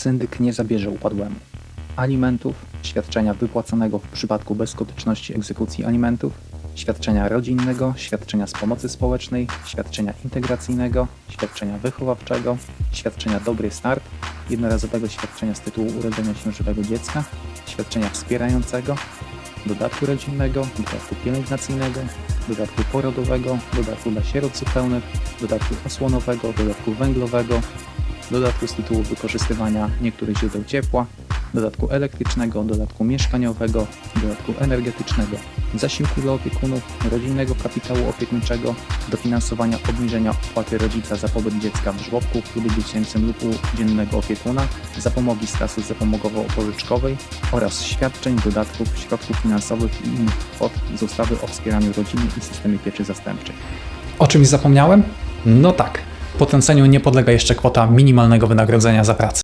syndyk nie zabierze upadłemu. Alimentów, świadczenia wypłaconego w przypadku bezskuteczności egzekucji alimentów, świadczenia rodzinnego, świadczenia z pomocy społecznej, świadczenia integracyjnego, świadczenia wychowawczego, świadczenia Dobry Start, jednorazowego świadczenia z tytułu urodzenia się żywego dziecka, świadczenia wspierającego, dodatku rodzinnego, dodatku pielęgnacyjnego, dodatku porodowego, dodatku dla sierot zupełnych, dodatku osłonowego, dodatku węglowego, dodatku z tytułu wykorzystywania niektórych źródeł ciepła, dodatku elektrycznego, dodatku mieszkaniowego, dodatku energetycznego, zasiłku dla opiekunów, rodzinnego kapitału opiekuńczego, dofinansowania obniżenia opłaty rodzica za pobyt dziecka w żłobku, klubie dziecięcym lub u dziennego opiekuna, zapomogi z kasy zapomogowo-pożyczkowej oraz świadczeń, dodatków, środków finansowych i innych kwot z ustawy o wspieraniu rodziny i systemie pieczy zastępczej. O czymś zapomniałem? No tak. Potrąceniu nie podlega jeszcze kwota minimalnego wynagrodzenia za pracę.